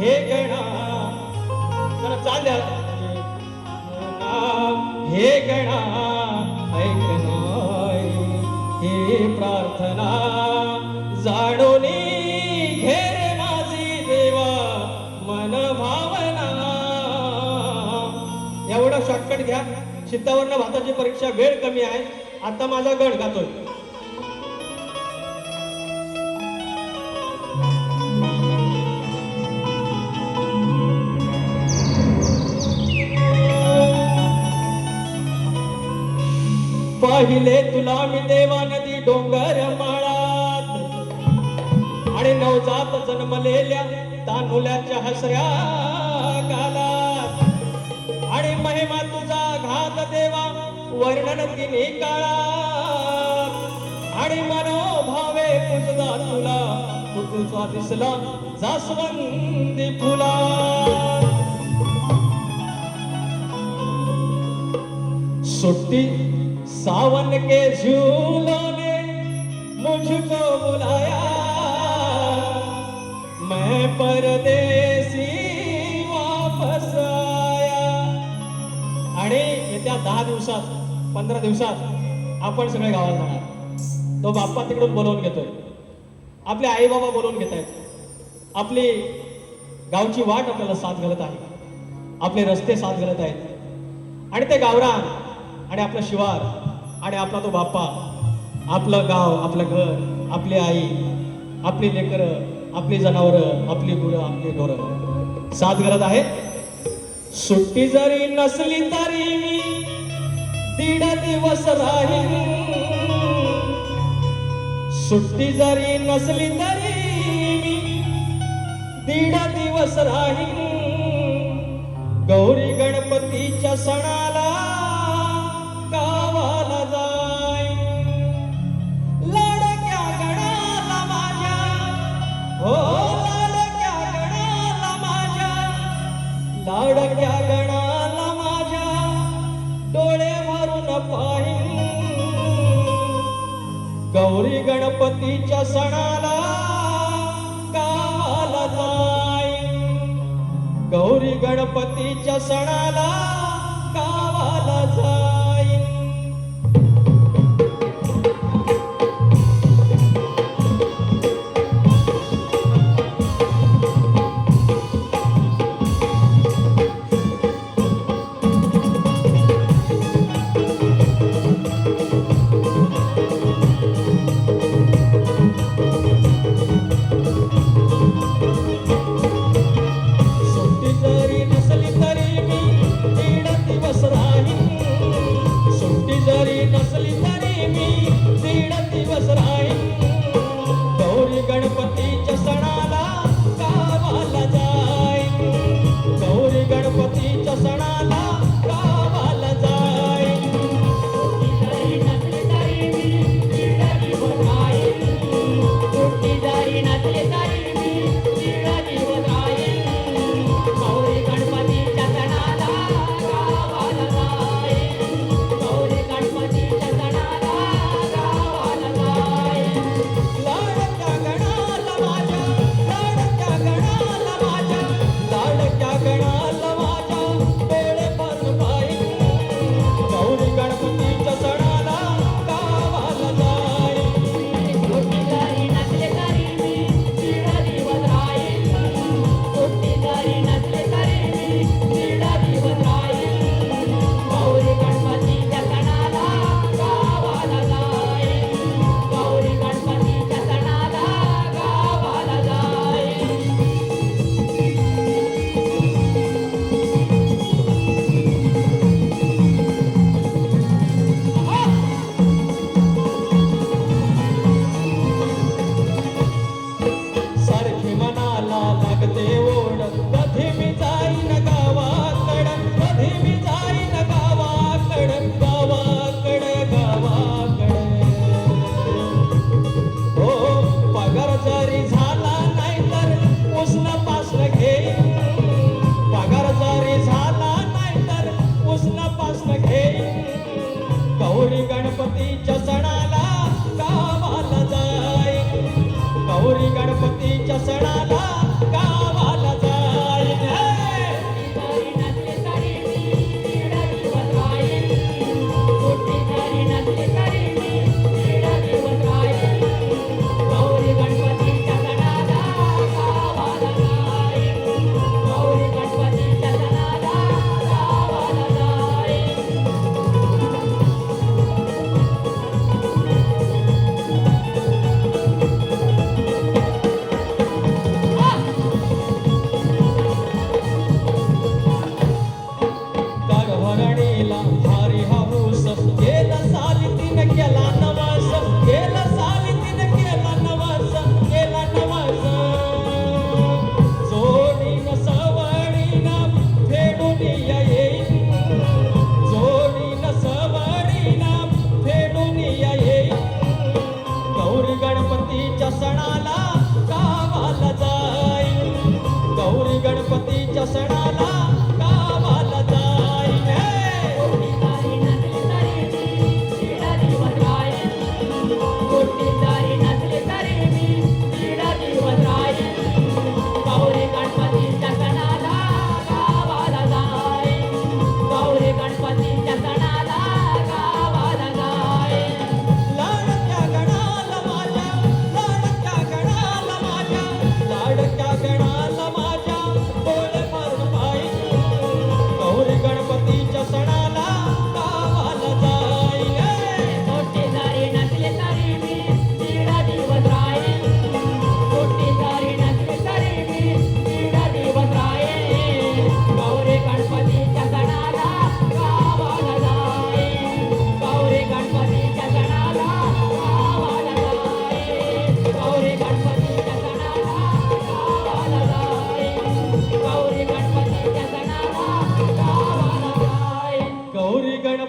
हे गणा. जरा चाल हे गणा ऐकनाय हे प्रार्थना जाणून देवा एवढा शॉर्टकट घ्या. चित्तावरनं भाताची परीक्षा वेळ कमी आहे. आता माझा गण गातोय. पाहिले तुला मी देवा नदी डोंगर माळात. आणि नवजात जन्मलेल्या तानुल्याच्या हसऱ्या गालात. आणि महिमा तुझा घात देवा वर्णन तिने काळात. आणि मनोभावे तुझा तुला तू तुझा दिसला जास्वंदी फुला. सुट्टी सावन के झूलों ने मुझको बुलाया। मैं परदेसी वापस आया। आणि येत्या दहा दिवसात पंधरा दिवसात आपण सगळे गावाला जाणार तो बाप्पा तिकडून बोलवून घेतोय. आपले आई बाबा बोलवून घेत आहेत. आपली गावची वाट आपल्याला साथ घालत आहे. आपले रस्ते साथ घालत आहेत. आणि ते गावरान आणि आपलं शिवार आणि आपला तो बाप्पा आपलं गाव आपलं घर आपली आई आपली लेकरं आपली जनावरं आपली गुरं आपली ढोरं साथ गरज आहे? सुट्टी जरी नसली तरी मी दीड दिवस राहीन. सुट्टी जरी नसली तरी मी दीड दिवस राही गौरी गणपतीच्या सणाला लाडक्या गणाला माझ्या डोळे भरून पाहिन गौरी गणपतीच्या सणाला गावाला जाई. गौरी गणपतीच्या सणाला गणपतीच्या सणाला